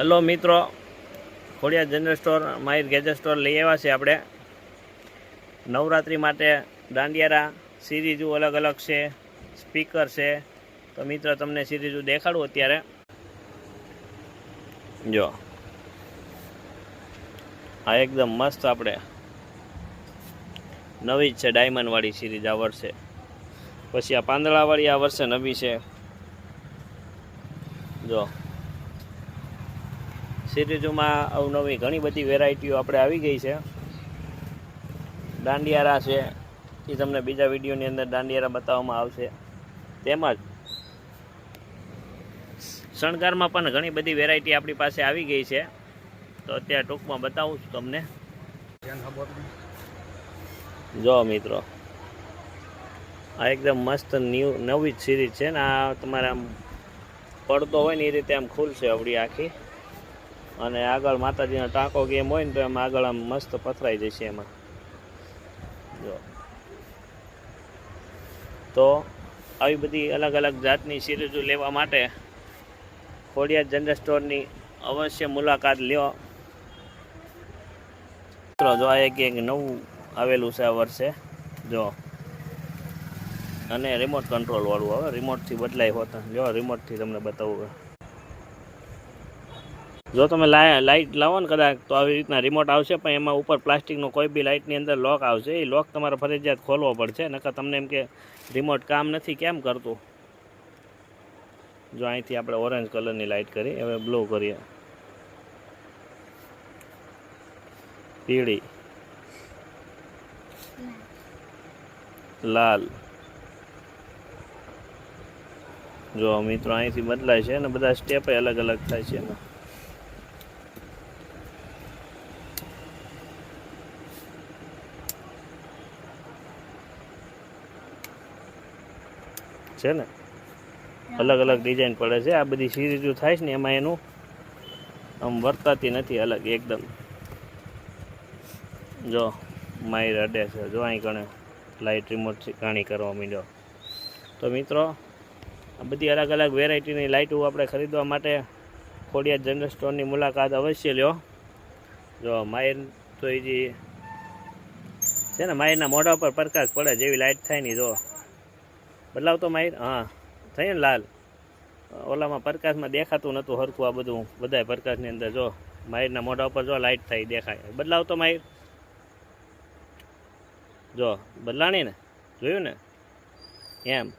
Hello મિત્રો Khodiya general store, Mahir gadget store લઈ આવ્યા છે આપણે. નવરાત્રિ માટે દાંડિયારા, સિરીઝો અલગ અલગ છે, સ્પીકર છે. તો મિત્રો, તમને સિરીઝો દેખાડું અત્યારે. જો. આ એકદમ મસ્ત આપણે. નવી જ છે ડાયમંડવાળી સિરીઝ આ વર્ષે. પછી આ પાંદડાવાળી આ વર્ષે નવી છે. જો. સિરીઝોમાં અવનવી ઘણી બધી વેરાયટીઓ આપણે આવી ગઈ છે. દાંડિયારા છે, એ તમને બીજા વિડીયોની અંદર દાંડિયારા બતાવવામાં આવશે. તેમજ શણગારમાં પણ ઘણી બધી વેરાયટી આપણી પાસે આવી ગઈ છે. તો અત્યારે ટૂંકમાં બતાવું છું તમને. જો મિત્રો, આ એકદમ મસ્ત ન્યૂ, નવી જ સિરીઝ છે ને, આ તમારે આમ પડતો હોય ને એ રીતે આમ ખુલશે આપણી આખી. અને આગળ માતાજીનો ટાંકો ગેમ હોય ને તો એમ આગળ આમ મસ્ત પથરાઈ જશે એમાં. જો. તો આવી બધી અલગ અલગ જાતની સિરીઝો લેવા માટે ખોડિયા જનરલ સ્ટોરની અવશ્ય મુલાકાત લ્યો. મિત્રો, જો આ એક એક નવું આવેલું છે આ વર્ષે, જો. અને રિમોટ કંટ્રોલવાળું હવે રિમોટથી બદલાય હોતા. જો રિમોટથી તમને બતાવું જો તમે લાઇટ લાવો ને કદાચ, તો આવી રીતના રિમોટ આવશે, પણ એમાં ઉપર પ્લાસ્ટિકનો કોઈ બી લાઇટની અંદર લોક આવશે. એ લોક તમારે ફરજિયાત ખોલવો પડશે, નકર તમને એમ કે રિમોટ કામ નથી, કેમ કરતું? જો અહીંથી આપણે ઓરેન્જ કલરની લાઇટ કરી, હવે બ્લુ કરીએ. પીળી. લાલ. જો મિત્રો અહીંથી બદલાય છે અને બધા સ્ટેપ અલગ અલગ થાય છે. એમાં છે ને? અલગ અલગ ડિઝાઇન પડે છે. આ બધી સિરીઝો થાય છે ને, એમાં એનું આમ વર્તાતી નથી અલગ એકદમ. જો, માયર અડે છે. જો અહીં કણે લાઇટ રિમોટથી કાણી કરવા માંડ્યો. તો મિત્રો, આ બધી અલગ અલગ વેરાયટીની લાઇટો આપણે ખરીદવા માટે ખોડિયા જનરલ સ્ટોરની મુલાકાત અવશ્ય લ્યો. જો, માયર તો એ છે ને, માયરના મોઢા પર પ્રકાશ પડે જેવી લાઇટ થાય ને, જો. બદલાવ તો માહિર હા, થઈ ને લાલ. ઓલામાં પ્રકાશમાં દેખાતું નહોતું હરખું આ બધું. બધાય પ્રકાશની અંદર જો, માહિરના મોઢા ઉપર જો લાઇટ થઈ દેખાય. બદલાવ તો માહિર જો, બદલાણી ને, જોયું ને? એમ.